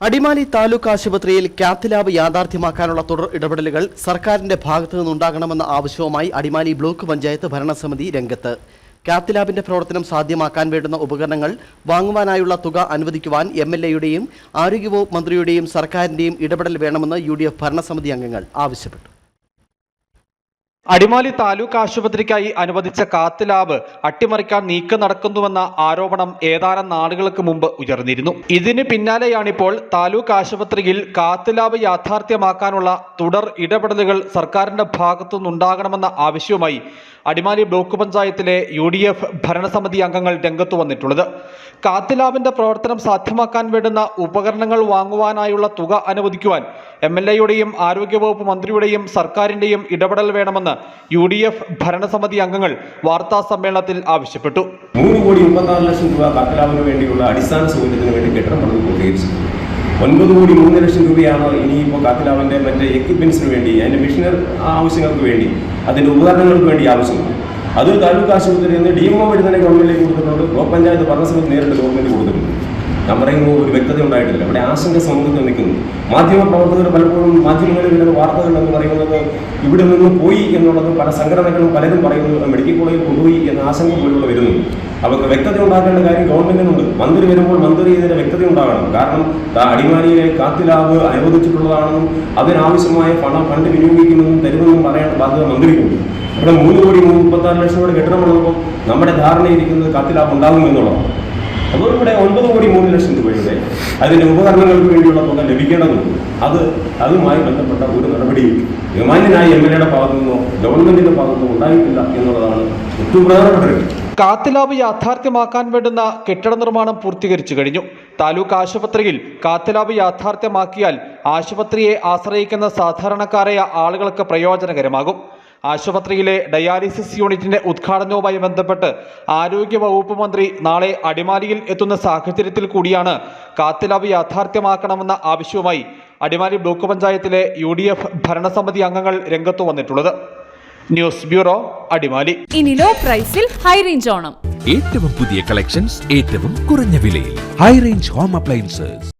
അടിമാലി താലൂക്ക് ആശുപത്രിയിൽ cath lab യാഥാർത്ഥ്യമാക്കാനുള്ള തുടർ ഇടപെടലുകൾ സർക്കാരിന്റെ ഭാഗത്തു നിന്നുണ്ടാകണമെന്ന ആവശ്യവുമായി അടിമാലി ബ്ലോക്ക് പഞ്ചായത്ത് ഭരണസമിതി രംഗത്ത്. കാത്ത് ലാബിന്റെ പ്രവർത്തനം സാധ്യമാക്കാൻ വേണ്ടുന്ന ഉപകരണങ്ങൾ വാങ്ങുവാനായുള്ള തുക അനുവദിക്കുവാൻ എം എൽ എയുടെയും ആരോഗ്യവകുപ്പ് മന്ത്രിയുടെയും സർക്കാരിന്റെയും ഇടപെടൽ വേണമെന്ന് യു ഡി എഫ് ഭരണസമിതി അംഗങ്ങൾ ആവശ്യപ്പെട്ടു. അടിമാലി താലൂക്ക് ആശുപത്രിക്കായി അനുവദിച്ച കാത്ത് ലാബ് അട്ടിമറിക്കാൻ നീക്കം നടക്കുന്നുവെന്ന ആരോപണം ഏതാനും നാളുകൾക്ക് മുമ്പ് ഉയർന്നിരുന്നു. ഇതിന് പിന്നാലെയാണിപ്പോൾ താലൂക്ക് ആശുപത്രിയിൽ കാത്ത് ലാബ് യാഥാർത്ഥ്യമാക്കാനുള്ള തുടർ ഇടപെടലുകൾ സർക്കാരിന്റെ ഭാഗത്തുനിന്നുണ്ടാകണമെന്ന ആവശ്യവുമായി അടിമാലി ബ്ലോക്ക് പഞ്ചായത്തിലെ യു ഡി എഫ് ഭരണസമിതി അംഗങ്ങൾ രംഗത്തു വന്നിട്ടുള്ളത്. കാത്ത് ലാബിന്റെ പ്രവർത്തനം സാധ്യമാക്കാൻ വേണ്ടുന്ന ഉപകരണങ്ങൾ വാങ്ങുവാനായുള്ള തുക അനുവദിക്കുവാൻ എം എൽ എയുടെയും ആരോഗ്യവകുപ്പ് മന്ത്രിയുടെയും സർക്കാരിന്റെയും ഇടപെടൽ വേണമെന്ന് യു ഡി എഫ് ഭരണസമിതി അംഗങ്ങൾ വാർത്താ സമ്മേളനത്തിൽ ആവശ്യപ്പെട്ടു. മൂന്ന് കോടി മുപ്പത്താറ് ലക്ഷം രൂപ കാക്കലാവിന് വേണ്ടിയുള്ള അടിസ്ഥാന സൗകര്യത്തിന് വേണ്ടി കെട്ടിടം പണിത് പൂർത്തീകരിച്ചു. ഒൻപത് കോടി മൂന്ന് ലക്ഷം രൂപയാണ് ഇനിയിപ്പോൾ കാക്കലാവിന്റെ മറ്റേ എക്യുപ്മെൻസിന് വേണ്ടി അതിന്റെ മെഷീനർ ആവശ്യങ്ങൾക്ക് വേണ്ടി അതിന്റെ ഉപകരണങ്ങൾക്ക് വേണ്ടി ആവശ്യമുണ്ട്. അത് താലൂക്ക് ആശുപത്രിയിൽ നിന്ന് ഡി എം ഒ വഴി തന്നെ ഗവൺമെന്റിലേക്ക് കൊടുത്തിട്ടുണ്ട്. ബ്ലോക്ക് പഞ്ചായത്ത് ഭരണസമിതി നേരിട്ട് ഗവൺമെന്റ് കൊടുത്തിട്ടുണ്ട്. ഞാൻ പറയുന്നു ഒരു വ്യക്തത ഉണ്ടായിട്ടില്ല. അവിടെ ആശങ്ക സമൂഹത്തിൽ നിൽക്കുന്നു. മാധ്യമ പ്രവർത്തകർ പലപ്പോഴും മാധ്യമങ്ങളിൽ വരുന്ന വാർത്തകൾ എന്ന് പറയുന്നത് ഇവിടെ നിന്ന് പോയി എന്നുള്ളത് പല സംഘടനകളും പലരും പറയുന്നു. മെഡിക്കൽ കോളേജിൽ കൊണ്ടുപോയി എന്ന ആശങ്ക പോലുള്ള വരുന്നു അവർക്ക് വ്യക്തത ഉണ്ടാക്കേണ്ട കാര്യം ഗവൺമെന്റിനുണ്ട്. മന്ത്രി വരുമ്പോൾ മന്ത്രി ഇതിന് വ്യക്തത ഉണ്ടാകണം. കാരണം അടിമാലിയെ അടിമാലിയിലെ കാത്ത് ലാബ് അനുവദിച്ചിട്ടുള്ളതാണെന്നും അതിനാവശ്യമായ പണം ഫണ്ട് വിനിയോഗിക്കുമെന്നും തരുമെന്നും പറയേണ്ട ബാധ്യത മന്ത്രിക്കുണ്ട്. ഇവിടെ മൂന്ന് കോടി മുപ്പത്താറ് ലക്ഷം രൂപയുടെ കെട്ടിടമുള്ളപ്പോൾ നമ്മുടെ ധാരണയിരിക്കുന്നത് കാത്ത് ലാബ് ഇവിടെ ഒൻപത് കോടി മൂന്ന് ലക്ഷം രൂപയുടെ അതിന്റെ ഉപകരണങ്ങൾക്ക് വേണ്ടിയുള്ള തുക ലഭിക്കേണ്ടതുണ്ട്. അത് അതുമായി ബന്ധപ്പെട്ട ഒരു നടപടിയും ബഹുമാന്യനായ എം എൽ എയുടെ ഭാഗത്തു നിന്നോ ഗവൺമെന്റിന്റെ ഭാഗത്തു നിന്നോ ഉണ്ടായിട്ടില്ല എന്നുള്ളതാണ് ഏറ്റവും പ്രധാനപ്പെട്ട കാത്തലാബ് യാഥാർത്ഥ്യമാക്കാൻ വേണ്ടുന്ന കെട്ടിട നിർമ്മാണം പൂർത്തീകരിച്ചു കഴിഞ്ഞു. താലൂക്ക് ആശുപത്രിയിൽ കാത്തലാബ് യാഥാർത്ഥ്യമാക്കിയാൽ ആശുപത്രിയെ ആശ്രയിക്കുന്ന സാധാരണക്കാരായ ആളുകൾക്ക് പ്രയോജനകരമാകും. ആശുപത്രിയിലെ ഡയാലിസിസ് യൂണിറ്റിന്റെ ഉദ്ഘാടനവുമായി ബന്ധപ്പെട്ട് ആരോഗ്യ വകുപ്പ് മന്ത്രി നാളെ അടിമാലിയിൽ എത്തുന്ന സാഹചര്യത്തിൽ കൂടിയാണ് കാത്തലാബ് യാഥാർത്ഥ്യമാക്കണമെന്ന ആവശ്യവുമായി അടിമാലി ബ്ലോക്ക് പഞ്ചായത്തിലെ യു ഡി എഫ് ഭരണസമിതി അംഗങ്ങൾ രംഗത്തു വന്നിട്ടുള്ളത്. News bureau Adimali. ഇനി ലോ പ്രൈസിൽ ഹൈ റേഞ്ച് ഓണം. ഏറ്റവും പുതിയ കളക്ഷൻസ് ഏറ്റവും കുറഞ്ഞ വിലയിൽ. High range home appliances